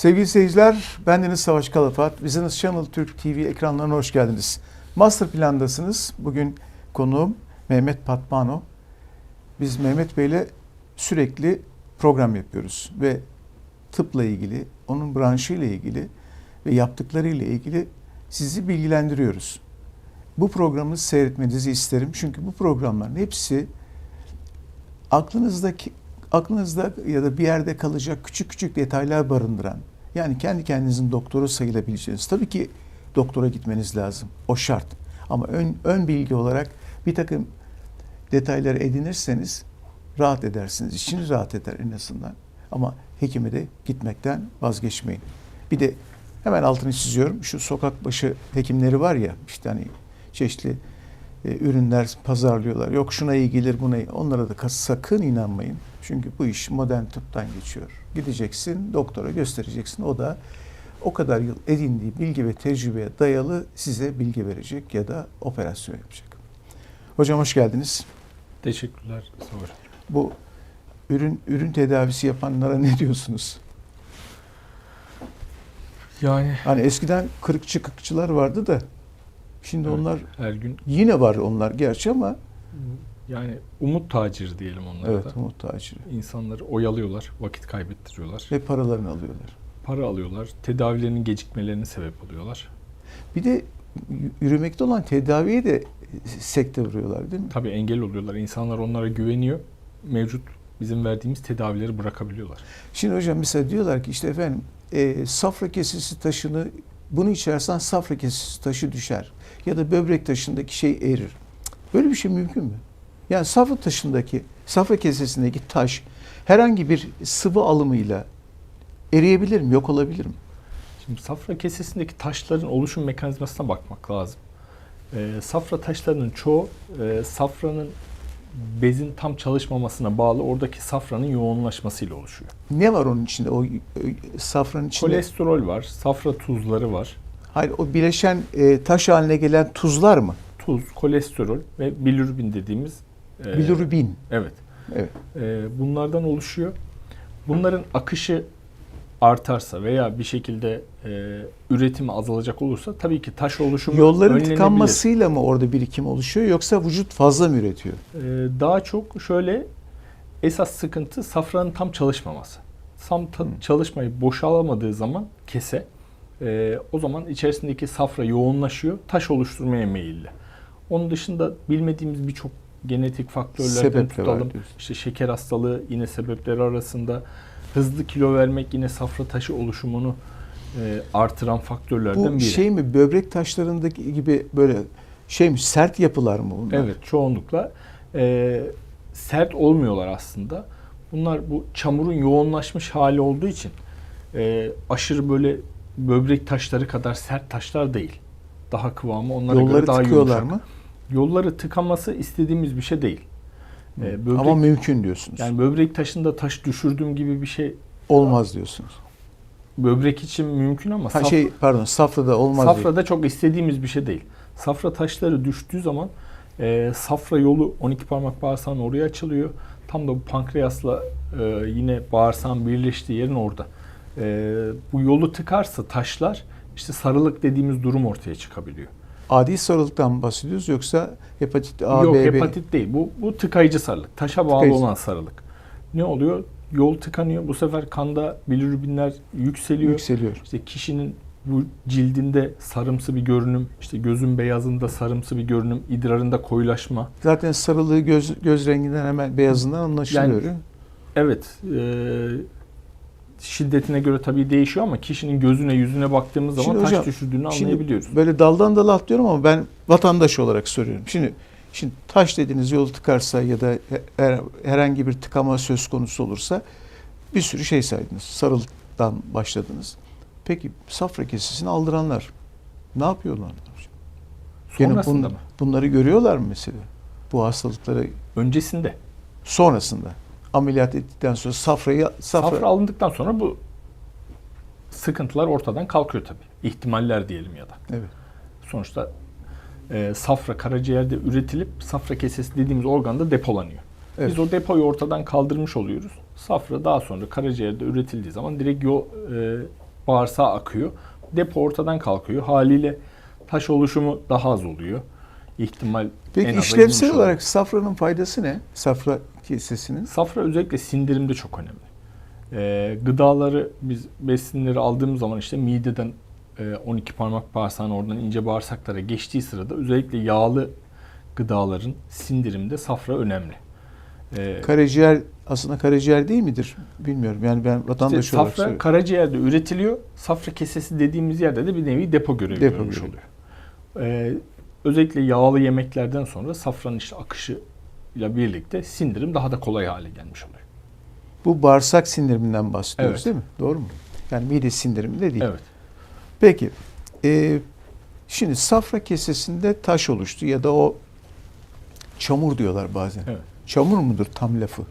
Sevgili seyirciler, bendeniz Savaş Kalafat. Business Channel Türk TV ekranlarına hoş geldiniz. Master Plan'dasınız. Bugün konuğum Mehmet Patmano. Biz Mehmet Bey'le sürekli program yapıyoruz ve tıpla ilgili, onun branşıyla ilgili ve yaptıklarıyla ilgili sizi bilgilendiriyoruz. Bu programı seyretmenizi isterim. Çünkü bu programların hepsi aklınızdaki aklınızda ya da bir yerde kalacak küçük küçük detaylar barındıran yani kendi kendinizin doktoru sayılabileceğiniz. Tabii ki doktora gitmeniz lazım. O şart. Ama ön, ön bilgi olarak bir takım detayları edinirseniz rahat edersiniz. İçiniz rahat eder en azından. Ama hekime de gitmekten vazgeçmeyin. Bir de hemen altını çiziyorum. Şu sokak başı hekimleri var ya işte hani çeşitli e, ürünler pazarlıyorlar. Yok şuna iyi gelir buna iyi. Onlara da sakın inanmayın. Çünkü bu iş modern tıptan geçiyor. Gideceksin doktora göstereceksin. O da o kadar yıl edindiği bilgi ve tecrübeye dayalı size bilgi verecek ya da operasyon yapacak. Hocam hoş geldiniz. Teşekkürler Savaş. Bu ürün ürün tedavisi yapanlara ne diyorsunuz? Yani Hani eskiden kırıkçı kırıkçılar vardı da şimdi Evet. onlar her gün yine var onlar gerçi ama yani umut taciri diyelim onlara evet da. umut taciri İnsanları oyalıyorlar, vakit kaybettiriyorlar. ve paralarını alıyorlar. Para alıyorlar, tedavilerinin gecikmelerine sebep oluyorlar. Bir de yürümekte olan tedaviye de sekte vuruyorlar değil mi? Tabii engel oluyorlar. İnsanlar onlara güveniyor. Mevcut bizim verdiğimiz tedavileri bırakabiliyorlar. Şimdi hocam mesela diyorlar ki işte efendim e, safra kesesi taşını bunu içersen safra kesesi taşı düşer. Ya da böbrek taşındaki şey erir. Böyle bir şey mümkün mü? Yani safra taşındaki, safra kesesindeki taş herhangi bir sıvı alımıyla eriyebilir mi, yok olabilir mi? Şimdi safra kesesindeki taşların oluşum mekanizmasına bakmak lazım. Ee, safra taşlarının çoğu e, safranın bezin tam çalışmamasına bağlı oradaki safranın yoğunlaşmasıyla oluşuyor. Ne var onun içinde? O e, safranın içinde. Kolesterol var, safra tuzları var. Hayır, o bileşen e, taş haline gelen tuzlar mı? Tuz, kolesterol ve bilirubin dediğimiz e, Bilirubin. Evet. Evet. E, bunlardan oluşuyor. Bunların akışı artarsa veya bir şekilde e, üretimi azalacak olursa tabii ki taş oluşumu Yolların tıkanmasıyla mı orada birikim oluşuyor yoksa vücut fazla mı üretiyor? E, daha çok şöyle esas sıkıntı safranın tam çalışmaması. Tam ta- çalışmayı boşalamadığı zaman kese e, o zaman içerisindeki safra yoğunlaşıyor, taş oluşturmaya meyilli. Onun dışında bilmediğimiz birçok genetik faktörlerden Sebep de var tutalım. İşte şeker hastalığı yine sebepleri arasında hızlı kilo vermek yine safra taşı oluşumunu e, artıran faktörlerden Bu biri. şey mi böbrek taşlarındaki gibi böyle şey mi sert yapılar mı bunlar? Evet çoğunlukla e, sert olmuyorlar aslında. Bunlar bu çamurun yoğunlaşmış hali olduğu için e, aşırı böyle böbrek taşları kadar sert taşlar değil. Daha kıvamı onlara Yolları göre daha yumuşak. mı? Yolları tıkaması istediğimiz bir şey değil. E, böbrek, Ama mümkün diyorsunuz. yani böbrek taşında taş düşürdüğüm gibi bir şey Olmaz diyorsunuz. böbrek için mümkün ama Ha saf- şey pardon safrada olmaz. Safrada çok istediğimiz bir şey değil. Safra taşları düştüğü zaman e, safra yolu 12 parmak bağırsağın oraya açılıyor. Tam da bu pankreasla e, yine bağırsağın birleştiği yerin orada. E, bu yolu tıkarsa taşlar işte sarılık dediğimiz durum ortaya çıkabiliyor. Adi sarılıktan mı bahsediyoruz yoksa hepatit A, Yok B, B? hepatit değil. Bu bu tıkayıcı sarılık. Taşa bağlı Tıkayıcı. olan sarılık. Ne oluyor? Yol tıkanıyor. Bu sefer kanda bilirubinler yükseliyor. yükseliyor. İşte kişinin bu cildinde sarımsı bir görünüm, işte gözün beyazında sarımsı bir görünüm, idrarında koyulaşma. Zaten sarılığı göz göz renginden hemen beyazından anlaşılıyor. Yani- Evet, e, şiddetine göre tabii değişiyor ama kişinin gözüne yüzüne baktığımız zaman Şimdi taş hocam, düşürdüğünü Şimdi anlayabiliyoruz. böyle daldan dala atlıyorum ama ben vatandaş olarak soruyorum. Şimdi şimdi taş dediğiniz yol tıkarsa ya da her- herhangi bir tıkama söz konusu olursa bir sürü şey saydınız. Sarılıktan başladınız. Peki safra kesesini aldıranlar ne yapıyorlar? Gene Sonrasında bun- mı? Bunları görüyorlar mı mesela? Bu hastalıkları Öncesinde. sonrasında ameliyat ettikten sonra safrayı safra, Safra alındıktan sonra bu sıkıntılar ortadan kalkıyor tabii. İhtimaller diyelim ya da. evet. Sonuçta e, safra karaciğerde üretilip safra kesesi dediğimiz organda depolanıyor. Evet. Biz o depoyu ortadan kaldırmış oluyoruz. Safra daha sonra karaciğerde üretildiği zaman direkt yo, e, bağırsağa akıyor. Depo ortadan kalkıyor. Haliyle taş oluşumu daha az oluyor. İhtimal Peki en işlevsel olarak safranın faydası ne? Safra kesesinin. Safra özellikle sindirimde çok önemli. Ee, gıdaları biz besinleri aldığımız zaman işte mideden e, 12 parmak bağırsağın oradan ince bağırsaklara geçtiği sırada özellikle yağlı gıdaların sindirimde safra önemli. Ee, Karaciğer aslında karaciğer değil midir? Bilmiyorum. Yani ben işte vatandaş olarak safra söylüyorum. karaciğerde üretiliyor. Safra kesesi dediğimiz yerde de bir nevi depo görevi Depo görmüş görevi. oluyor. Ee, özellikle yağlı yemeklerden sonra safranın işte akışıyla birlikte sindirim daha da kolay hale gelmiş oluyor. Bu bağırsak sindiriminden bahsediyoruz Evet. değil mi? Doğru mu? Yani mide sindirimi de değil. Evet. Peki. e, şimdi safra kesesinde taş oluştu ya da o çamur diyorlar bazen. Evet. Çamur mudur tam lafı?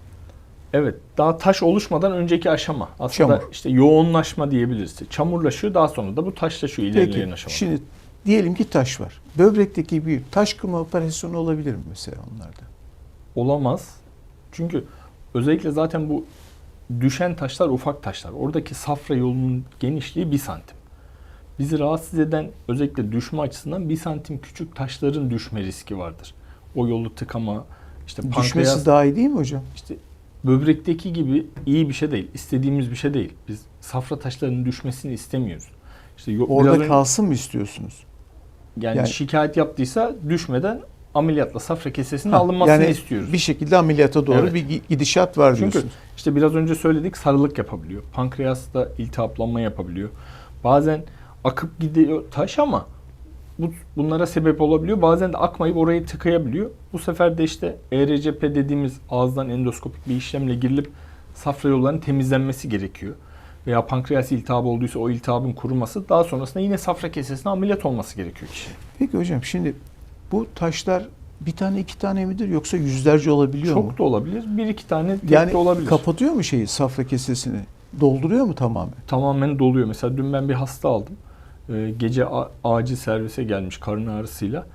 Evet, daha taş oluşmadan önceki aşama. Aslında Çamur. işte yoğunlaşma diyebiliriz. Çamurlaşıyor, daha sonra da bu taşlaşıyor ilerleyen Peki. aşamada. Şimdi diyelim ki taş var. Böbrekteki bir taş kırma operasyonu olabilir mi mesela onlarda? Olamaz. Çünkü özellikle zaten bu düşen taşlar ufak taşlar. Oradaki safra yolunun genişliği bir santim. Bizi rahatsız eden özellikle düşme açısından bir santim küçük taşların düşme riski vardır. O yolu tıkama, işte pankreas, Düşmesi daha iyi değil mi hocam? işte böbrekteki gibi iyi bir şey değil. İstediğimiz bir şey değil. Biz safra taşlarının düşmesini istemiyoruz. İşte Orada biraz önce- kalsın mı istiyorsunuz? yani, yani- şikayet yaptıysa düşmeden ameliyatla safra kesesinin Ha, alınmasını yani istiyoruz. Bir şekilde ameliyata doğru Evet. bir gi- gidişat var Çünkü diyorsunuz. işte biraz önce söyledik sarılık yapabiliyor. Pankreasta iltihaplanma yapabiliyor. Bazen akıp gidiyor taş ama bu, bunlara sebep olabiliyor. Bazen de akmayıp orayı tıkayabiliyor. Bu sefer de işte ERCP dediğimiz ağızdan endoskopik bir işlemle girilip safra yollarının temizlenmesi gerekiyor. Veya pankreas iltihabı olduysa o iltihabın kuruması daha sonrasında yine safra kesesine ameliyat olması gerekiyor kişinin. Peki hocam şimdi bu taşlar bir tane iki tane midir yoksa yüzlerce olabiliyor Çok mu? da olabilir. Bir iki tane Yani de olabilir. kapatıyor mu şeyi safra kesesini? Dolduruyor mu tamamen? tamamen doluyor. Mesela dün ben bir hasta aldım. Ee, gece acil servise gelmiş karın ağrısıyla.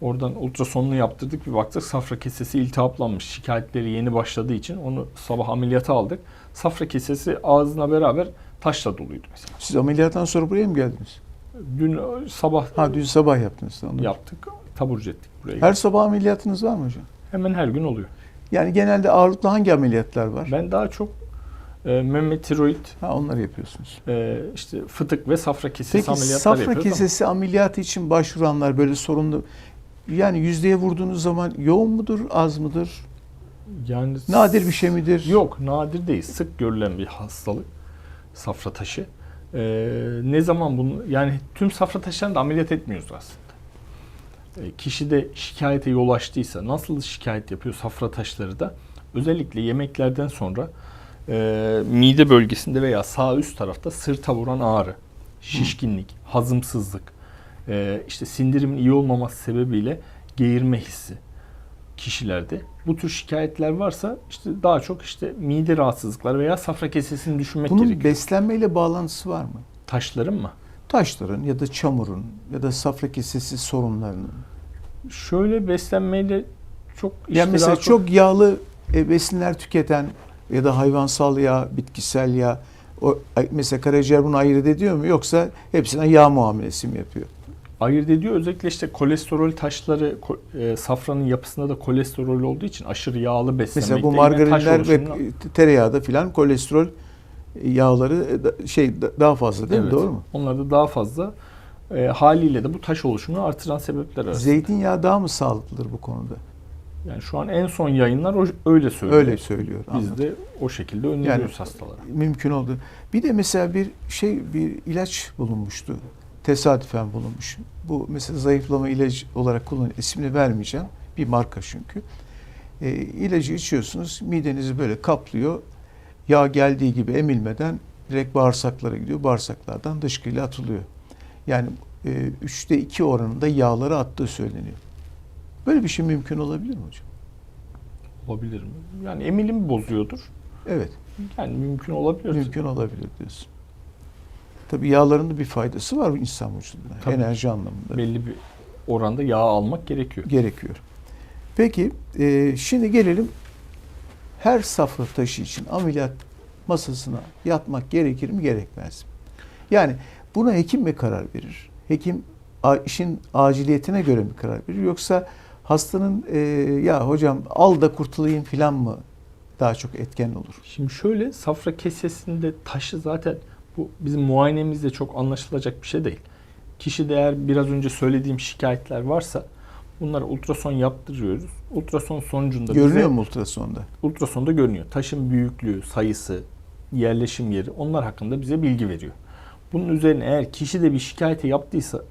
Oradan ultrasonunu yaptırdık. Bir baktık safra kesesi iltihaplanmış. Şikayetleri yeni başladığı için onu sabah ameliyata aldık. Safra kesesi ağzına beraber taşla doluydu mesela. Siz ameliyattan sonra buraya mı geldiniz? Dün sabah Ha dün sabah yaptınız. Anladım. yaptık. Taburcu ettik buraya. Her sabah ameliyatınız var mı hocam? Hemen her gün oluyor. Yani genelde ağırlıklı hangi ameliyatlar var? Ben daha çok e, meme tiroid, Ha onları yapıyorsunuz. e, işte fıtık ve safra kesesi Peki ameliyatları safra yapıyoruz ama- kesesi ameliyatı için başvuranlar böyle sorunlu yani yüzdeye vurduğunuz zaman yoğun mudur, az mıdır? Yani Nadir bir şey midir? Yok nadir değil. Sık görülen bir hastalık. Safra taşı. Ee, ne zaman bunu yani tüm safra taşlarını da ameliyat etmiyoruz aslında. Ee, kişi de şikayete yol açtıysa nasıl şikayet yapıyor safra taşları da özellikle yemeklerden sonra e, mide bölgesinde veya sağ üst tarafta sırta vuran ağrı, şişkinlik, hazımsızlık, e, işte sindirimin iyi olmaması sebebiyle geğirme hissi kişilerde bu tür şikayetler varsa işte daha çok işte mide rahatsızlıkları veya safra kesesini düşünmek Bunun gerekiyor. beslenmeyle bağlantısı var mı? Taşların mı? Taşların ya da çamurun ya da safra kesesi sorunlarının. Şöyle beslenmeyle çok yani mesela daha çok yağlı e, besinler tüketen ya da hayvansal yağ, bitkisel yağ o mesela karaciğer bunu ayırt ediyor mu yoksa hepsine yağ muamelesi mi yapıyor? ayırt ediyor. Özellikle işte kolesterol taşları e, safranın yapısında da kolesterol olduğu için aşırı yağlı beslenmekte Mesela bu margarinler ve tereyağda filan kolesterol yağları e, da- şey da- daha fazla değil mi? Evet, Doğru mu? Onlarda daha fazla e, haliyle de bu taş oluşumunu artıran sebepler arasında. Zeytinyağı daha mı sağlıklıdır bu konuda? Yani şu an en son yayınlar öyle söylüyor. Öyle söylüyor. Biz anladım. de o şekilde öneriyoruz Yani- hastalara. mümkün oldu. Bir de mesela bir şey bir ilaç bulunmuştu. Tesadüfen bulunmuş. Bu mesela zayıflama ilacı olarak kullan ismini vermeyeceğim. Bir marka çünkü. E, ilacı içiyorsunuz. Midenizi böyle kaplıyor. Yağ geldiği gibi emilmeden direkt bağırsaklara gidiyor. Bağırsaklardan dışkıyla atılıyor. Yani e, üçte iki oranında yağları attığı söyleniyor. Böyle bir şey mümkün olabilir mi hocam? Olabilir mi? Yani emilim bozuyordur. Evet. Yani mümkün olabilir. Mümkün olabilir diyorsun. Tabii yağların da bir faydası var insan vücuduna. Tabii. Enerji anlamında Belli bir oranda yağ almak gerekiyor. gerekiyor. Peki e, şimdi gelelim her safra taşı için ameliyat masasına yatmak gerekir mi gerekmez mi? Yani buna hekim mi karar verir? Hekim işin aciliyetine göre mi karar verir? Yoksa hastanın e, ya hocam al da kurtulayım filan mı daha çok etken olur? Şimdi şöyle safra kesesinde taşı zaten bu bizim muayenemizde çok anlaşılacak bir şey değil. Kişide eğer biraz önce söylediğim şikayetler varsa bunları ultrason yaptırıyoruz. Ultrason sonucunda Görünüyor bize, mu ultrasonda? ultrasonda görünüyor. Taşın büyüklüğü, sayısı, yerleşim yeri onlar hakkında bize bilgi veriyor. Bunun üzerine eğer kişi de bir şikayeti yaptıysa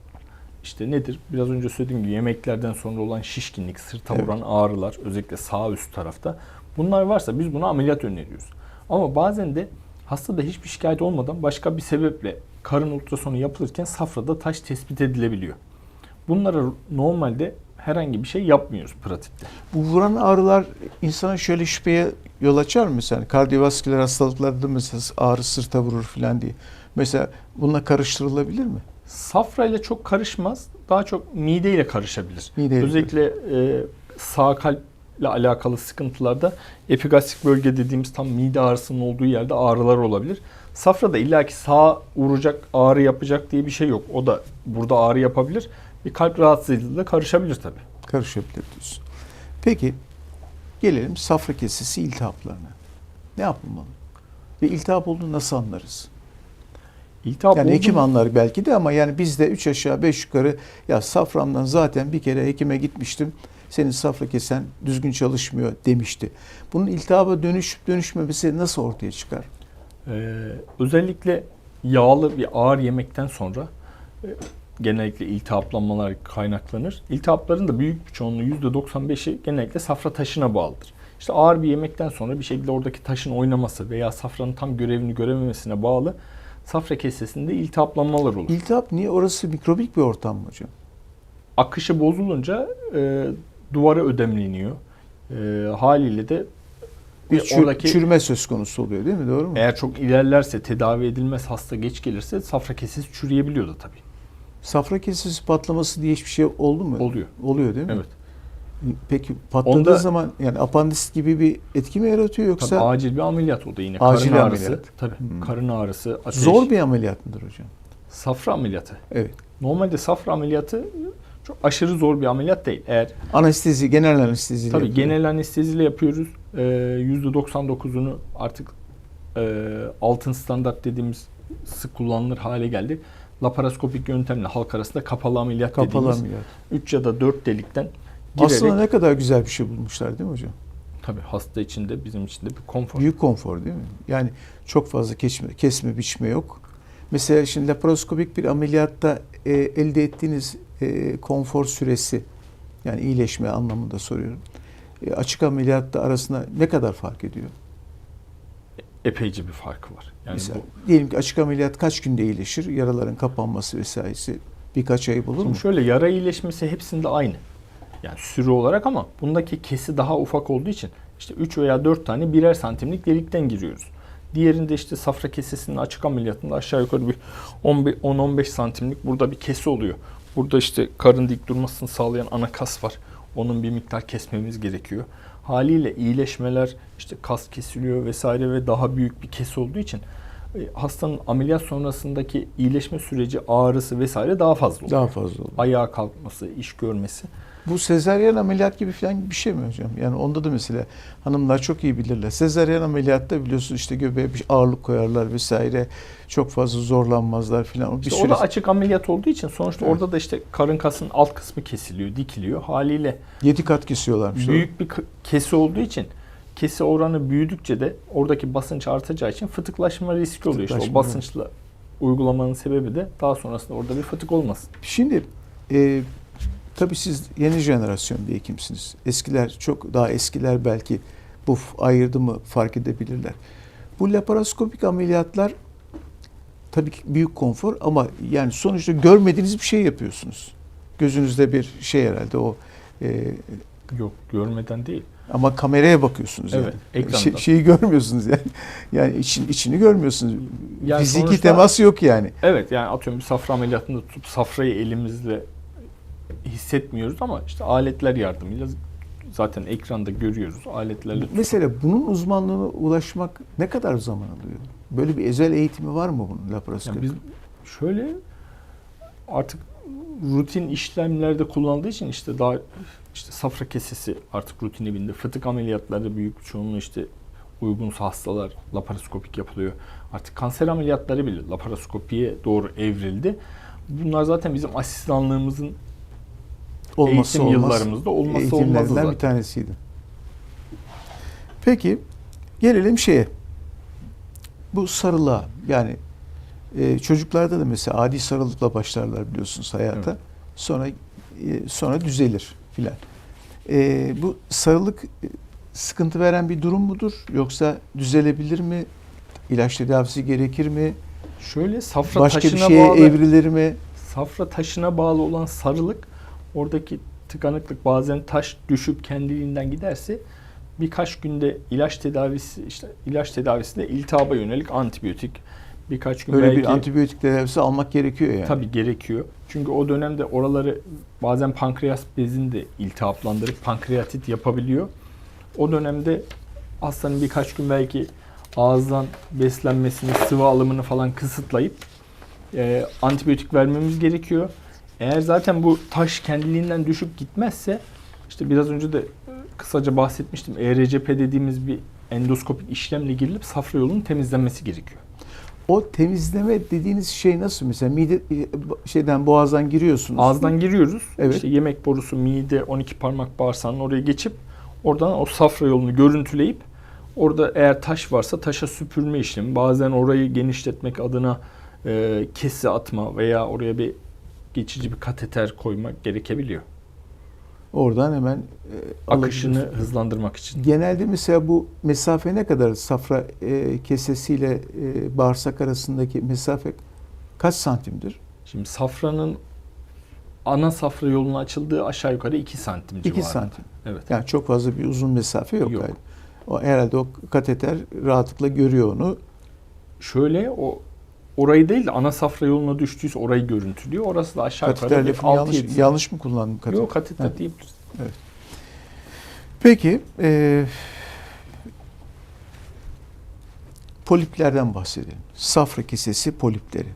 işte nedir? Biraz önce söylediğim gibi yemeklerden sonra olan şişkinlik, sırta Evet. vuran ağrılar özellikle sağ üst tarafta. Bunlar varsa biz buna ameliyat öneriyoruz. Ama bazen de hastada hiçbir şikayet olmadan başka bir sebeple karın ultrasonu yapılırken safrada taş tespit edilebiliyor. Bunlara normalde herhangi bir şey yapmıyoruz pratikte. Bu vuran ağrılar insana şöyle şüpheye yol açar mı? Mesela kardiyovasküler hastalıklarda mesela ağrı sırta vurur filan diye. Mesela bununla karıştırılabilir mi? Safra ile çok karışmaz. Daha çok mide ile karışabilir. Mideyle Özellikle e, sağ kalple alakalı sıkıntılarda epigastrik bölge dediğimiz tam mide ağrısının olduğu yerde ağrılar olabilir. Safrada illaki sağ vuracak, ağrı yapacak diye bir şey yok. O da burada ağrı yapabilir. Bir kalp rahatsızlığı da karışabilir tabii. Karışabilir diyorsun. Peki gelelim safra kesesi iltihaplarına. Ne yapılmalı? Ve iltihap olduğunu nasıl anlarız? İltihap Yani oldu hekim mu- anlar belki de ama yani bizde 3 aşağı 5 yukarı ya saframdan zaten bir kere hekime gitmiştim. Senin safra kesen düzgün çalışmıyor demişti. Bunun iltihaba dönüşüp dönüşmemesi nasıl ortaya çıkar? Ee, özellikle yağlı bir ağır yemekten sonra e, genellikle iltihaplanmalar kaynaklanır. İltihapların da büyük bir çoğunluğu %95'i genellikle safra taşına bağlıdır. İşte ağır bir yemekten sonra bir şekilde oradaki taşın oynaması veya safranın tam görevini görememesine bağlı safra kesesinde iltihaplanmalar olur. İltihap niye? Orası mikrobik bir ortam mı hocam? Akışı bozulunca e, duvara ödemleniyor. E, haliyle de Bir e, çür- oradaki çürüme söz konusu oluyor değil mi? Doğru mu? eğer çok ilerlerse tedavi edilmez hasta geç gelirse safra kesesi çürüyebiliyor da tabii. Safra kesesi patlaması diye hiçbir şey oldu mu? Oluyor. Oluyor değil mi? Evet. Peki patladığı Onda- zaman yani apandis gibi bir etki mi yaratıyor yoksa Tabii acil bir ameliyat o da yine. Acil karın ağrısı. ameliyat. Tabii. Hmm. Karın ağrısı, ateş. zor bir ameliyat mıdır hocam? Safra ameliyatı. Evet. Normalde safra ameliyatı çok aşırı zor bir ameliyat değil. Eğer Anestezi, genel anestezi. tabii genel anesteziyle yapıyoruz. Ee, %99'unu artık e, altın standart dediğimiz sık kullanılır hale geldi. Laparoskopik yöntemle halk arasında kapalı ameliyat kapalı dediğimiz ameliyat. 3 ya da 4 delikten girerek Aslında ne kadar güzel bir şey bulmuşlar değil mi hocam? tabii hasta için de bizim için de bir konfor. Büyük konfor değil mi? Yani çok fazla kesme, kesme biçme yok. Mesela şimdi laparoskopik bir ameliyatta e, elde ettiğiniz e, konfor süresi yani iyileşme anlamında soruyorum. E, açık ameliyatta arasında ne kadar fark ediyor? Epeyce bir farkı var. Yani Mesela bu diyelim ki açık ameliyat kaç günde iyileşir? Yaraların kapanması vesairesi birkaç ay bulur mu? Şimdi şöyle yara iyileşmesi hepsinde aynı. Yani sürü olarak ama bundaki kesi daha ufak olduğu için işte 3 veya 4 tane birer santimlik delikten giriyoruz. Diğerinde işte safra kesesinin açık ameliyatında aşağı yukarı bir 10-15 santimlik burada bir kesi oluyor. Burada işte karın dik durmasını sağlayan ana kas var. Onun bir miktar kesmemiz gerekiyor. Haliyle iyileşmeler işte kas kesiliyor vesaire ve daha büyük bir kesi olduğu için e, hastanın ameliyat sonrasındaki iyileşme süreci ağrısı vesaire daha fazla oluyor Daha fazla olur. ayağa kalkması, iş görmesi. Bu sezaryen ameliyat gibi falan bir şey mi hocam? Yani onda da mesela hanımlar çok iyi bilirler. Sezaryen ameliyatta biliyorsun işte göbeğe bir ağırlık koyarlar vesaire. Çok fazla zorlanmazlar falan. Bir İşte süre o da açık ameliyat olduğu için sonuçta Evet. orada da işte karın kasının alt kısmı kesiliyor, dikiliyor. Haliyle yedi kat kesiyorlarmış. büyük bir kesi olduğu için kesi oranı büyüdükçe de oradaki basınç artacağı için fıtıklaşma riski oluyor. İşte o Fıtıklaşma, basınçla uygulamanın sebebi de daha sonrasında orada bir fıtık olmasın. Şimdi e, tabii siz yeni jenerasyon bir hekimsiniz. Eskiler çok daha eskiler belki bu f- ayırdımı fark edebilirler. Bu laparoskopik ameliyatlar tabii ki büyük konfor ama yani sonuçta görmediğiniz bir şey yapıyorsunuz. Gözünüzde bir şey herhalde o e, Yok görmeden değil. ama kameraya bakıyorsunuz Evet, yani. ekranda. Şey- şeyi görmüyorsunuz yani. Yani için, içini görmüyorsunuz. Yani Fiziki sonuçta- temas yok yani. Evet yani atıyorum bir safra ameliyatında tutup safrayı elimizle hissetmiyoruz ama işte aletler yardımıyla zaten ekranda görüyoruz. Aletlerle Mesela bunun uzmanlığına ulaşmak ne kadar zaman alıyor? Böyle bir özel eğitimi var mı bunun laparoskopi? Yani biz Şöyle artık rutin işlemlerde kullanıldığı için işte daha işte safra kesesi artık rutine bindi. Fıtık ameliyatları büyük çoğunluğu işte uygunsa hastalar laparoskopik yapılıyor. Artık kanser ameliyatları bile laparoskopiye doğru evrildi. Bunlar zaten bizim asistanlığımızın Olması eğitim olmaz. yıllarımızda olması olmazdı zaten. bir tanesiydi. Peki gelelim şeye. Bu sarılığa yani e, çocuklarda da mesela adi sarılıkla başlarlar biliyorsunuz hayata. Evet. Sonra e, sonra düzelir filan. E, bu sarılık e, sıkıntı veren bir durum mudur yoksa düzelebilir mi? İlaç tedavisi gerekir mi? Şöyle safra Başka bir taşına şeye bağlı evrilir mi? safra taşına bağlı olan sarılık oradaki tıkanıklık bazen taş düşüp kendiliğinden giderse birkaç günde ilaç tedavisi işte ilaç tedavisinde iltihaba yönelik antibiyotik birkaç gün Böyle belki bir antibiyotik tedavisi almak gerekiyor yani. tabii gerekiyor. Çünkü o dönemde oraları bazen pankreas bezini de iltihaplandırıp pankreatit yapabiliyor. O dönemde hastanın birkaç gün belki ağızdan beslenmesini, sıvı alımını falan kısıtlayıp e, antibiyotik vermemiz gerekiyor. Eğer zaten bu taş kendiliğinden düşüp gitmezse işte biraz önce de kısaca bahsetmiştim. ERCP dediğimiz bir endoskopik işlemle girilip safra yolunun temizlenmesi gerekiyor. O temizleme dediğiniz şey nasıl? Mesela mide e, şeyden boğazdan giriyorsunuz. Ağızdan giriyoruz. Evet. İşte yemek borusu, mide, 12 parmak bağırsağının oraya geçip oradan o safra yolunu görüntüleyip orada eğer taş varsa taşa süpürme işlemi. Bazen orayı genişletmek adına e, kesi atma veya oraya bir geçici bir kateter koymak gerekebiliyor. Oradan hemen e, Akışını hızlandırmak için. Genelde mesela bu mesafe ne kadar safra e, kesesiyle e, bağırsak arasındaki mesafe kaç santimdir? Şimdi safranın ana safra yoluna açıldığı aşağı yukarı 2 santim 2 civarında. santim. Evet. Yani çok fazla bir uzun mesafe yok. Yok. O herhalde o kateter rahatlıkla görüyor onu. Şöyle o orayı değil de ana safra yoluna düştüyse orayı görüntülüyor. Orası da aşağı yukarı bir lafını 6-7 yanlış, yanlış mı kullandım kateter? Yok kateter Ha. diyebiliriz. Peki e, poliplerden bahsedelim. Safra kesesi polipleri.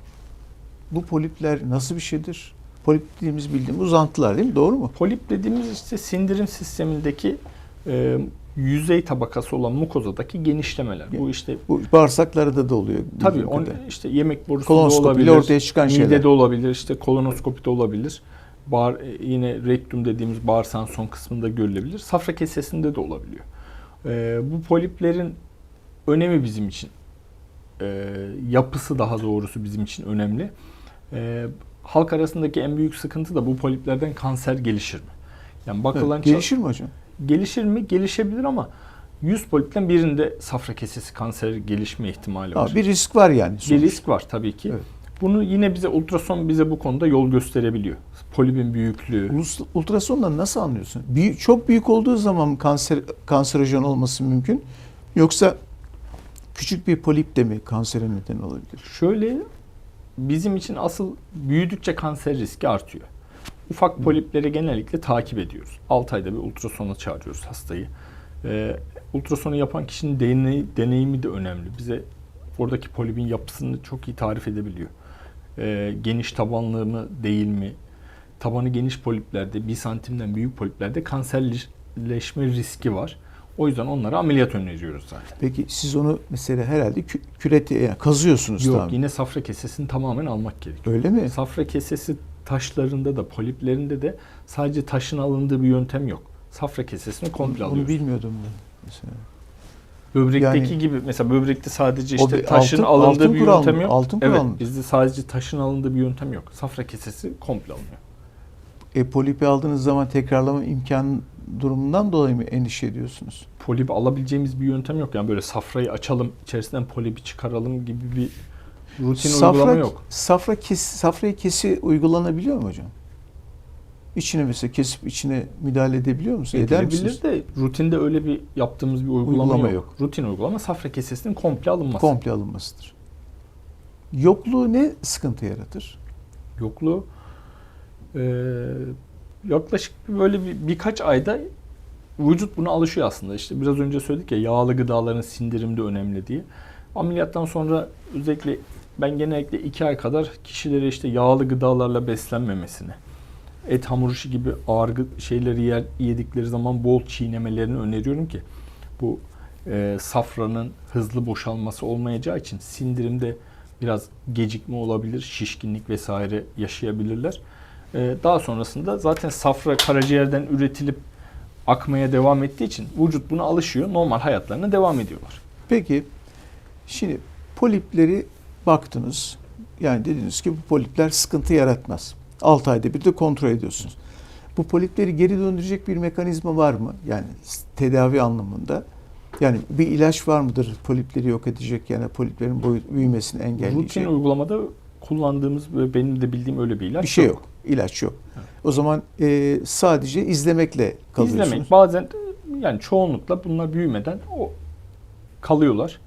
Bu polipler nasıl bir şeydir? Polip dediğimiz bildiğimiz uzantılar değil mi? Doğru mu? Polip dediğimiz işte sindirim sistemindeki e, yüzey tabakası olan mukozadaki genişlemeler. Bu işte Bu bağırsaklarda da oluyor. tabii on, işte yemek borusunda olabilir. ortaya çıkan midede şeyler. olabilir, işte kolonoskopide olabilir. Bağır, e, yine rektum dediğimiz bağırsağın son kısmında görülebilir. Safra kesesinde de olabiliyor. E, bu poliplerin önemi bizim için. E, yapısı daha doğrusu bizim için önemli. E, halk arasındaki en büyük sıkıntı da bu poliplerden kanser gelişir mi? Yani bakılan Evet, Gelişir mi hocam? Gelişir mi? Gelişebilir ama 100 polipten birinde safra kesesi kanseri gelişme ihtimali var. Ha, bir risk var yani. Bir sonuçta. risk var tabii ki. Evet. Bunu yine bize ultrason bize bu konuda yol gösterebiliyor. Polibin büyüklüğü. Ultrasondan nasıl anlıyorsun? Büyük, çok büyük olduğu zaman kanser kanserojen olması mümkün? Yoksa küçük bir polip de mi kansere neden olabilir? Şöyle bizim için asıl büyüdükçe kanser riski artıyor. Ufak polipleri genellikle takip ediyoruz. 6 ayda bir ultrasona çağırıyoruz hastayı. Ee, ultrasonu yapan kişinin deney, deneyimi de önemli. Bize oradaki polibin yapısını çok iyi tarif edebiliyor. Ee, geniş tabanlı mı değil mi? Tabanı geniş poliplerde, 1 santimden büyük poliplerde kanserleşme riski var. O yüzden onlara ameliyat öneriyoruz zaten. Peki siz onu mesela herhalde kü- kürete yani kazıyorsunuz Yok tamam. yine safra kesesini tamamen almak gerekiyor. Öyle mi? Safra kesesi taşlarında da poliplerinde de sadece taşın alındığı bir yöntem yok. Safra kesesini komple Onu alıyoruz. bilmiyordum ben. Mesela. Böbrekteki Yani- gibi mesela böbrekte sadece işte taşın altın- alındığı altın bir kural yöntem mı? yok. Altın evet, kural bizde sadece taşın alındığı bir yöntem yok. Safra kesesi komple alınıyor. E, polipi aldığınız zaman tekrarlama imkanı durumundan dolayı mı endişe ediyorsunuz? Polip alabileceğimiz bir yöntem yok. Yani böyle safrayı açalım, içerisinden polipi çıkaralım gibi bir rutin uygulama yok. Safra kes, safrayı kesi uygulanabiliyor mu hocam? İçine mesela kesip içine müdahale edebiliyor musunuz? Eder Edilebilir de rutinde öyle bir yaptığımız bir uygulama, Uygulama yok. yok. Rutin uygulama safra kesesinin komple alınması. Komple alınmasıdır. Yokluğu ne sıkıntı yaratır? yokluğu eee, yaklaşık böyle bir, birkaç ayda vücut buna alışıyor aslında. İşte biraz önce söyledik ya yağlı gıdaların sindirimde önemli diye. Ameliyattan sonra özellikle ben genellikle 2 ay kadar kişilere işte yağlı gıdalarla beslenmemesini, et hamur işi gibi ağır şeyleri yer, yedikleri zaman bol çiğnemelerini öneriyorum ki bu e, safranın hızlı boşalması olmayacağı için sindirimde biraz gecikme olabilir, şişkinlik vesaire yaşayabilirler. E, daha sonrasında zaten safra karaciğerden üretilip akmaya devam ettiği için vücut buna alışıyor. Normal hayatlarına devam ediyorlar. Peki şimdi polipleri baktınız. Yani dediniz ki bu polipler sıkıntı yaratmaz. 6 ayda bir de kontrol ediyorsunuz. Bu polipleri geri döndürecek bir mekanizma var mı? Yani tedavi anlamında. Yani bir ilaç var mıdır polipleri yok edecek yani poliplerin boyu, büyümesini Rutin engelleyecek? uygulamada kullandığımız ve benim de bildiğim öyle bir ilaç Bir şey yok. İlaç yok. Evet. O zaman e, sadece izlemekle kalıyorsunuz. İzlemek. Bazen yani çoğunlukla bunlar büyümeden o kalıyorlar.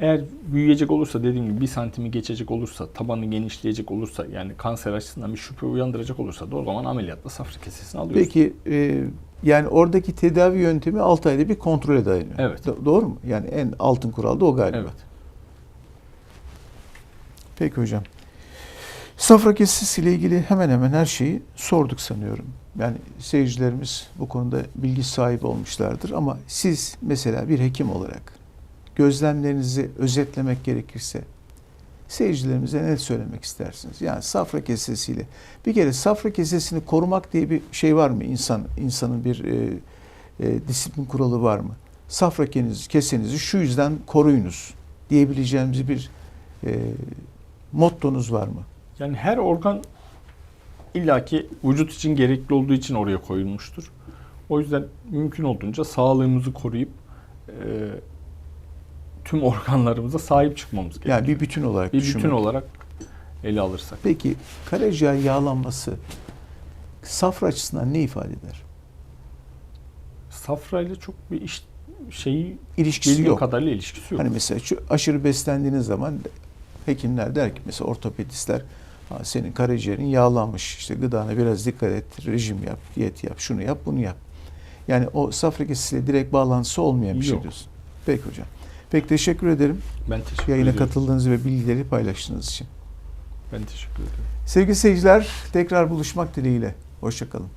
Eğer büyüyecek olursa dediğim gibi bir santimi geçecek olursa, tabanı genişleyecek olursa yani kanser açısından bir şüphe uyandıracak olursa da o zaman ameliyatla safra kesesini alıyoruz. Peki e, yani oradaki tedavi yöntemi 6 ayda bir kontrole dayanıyor. Evet. Do- doğru mu? Yani en altın kural da o galiba. Evet. Peki hocam. Safra kesesi ile ilgili hemen hemen her şeyi sorduk sanıyorum. Yani seyircilerimiz bu konuda bilgi sahibi olmuşlardır ama siz mesela bir hekim olarak gözlemlerinizi özetlemek gerekirse seyircilerimize ne söylemek istersiniz? Yani safra kesesiyle bir kere safra kesesini korumak diye bir şey var mı insan insanın bir e, e, disiplin kuralı var mı? Safra kesenizi, kesenizi şu yüzden koruyunuz diyebileceğimiz bir e, mottonuz var mı? Yani her organ illaki vücut için gerekli olduğu için oraya koyulmuştur. O yüzden mümkün olduğunca sağlığımızı koruyup e, tüm organlarımıza sahip çıkmamız gerekiyor. Yani bir bütün olarak bir düşünmek. bütün olarak ele alırsak. Peki karaciğer yağlanması safra açısından ne ifade eder? Safrayla çok bir iş şeyi İlişkisi bildiğim yok. kadarıyla ilişkisi yok. Hani mesela şu aşırı beslendiğiniz zaman hekimler der ki mesela ortopedistler "Ha, senin karaciğerin yağlanmış işte gıdana biraz dikkat et rejim yap diyet yap şunu yap bunu yap. Yani o safra kesesiyle direkt bağlantısı olmayan bir şey Yok. diyorsun. Peki hocam. Peki teşekkür ederim ben teşekkür yayına ediyorum. katıldığınız ve bilgileri paylaştığınız için. Ben teşekkür ederim. Sevgili seyirciler tekrar buluşmak dileğiyle. Hoşçakalın.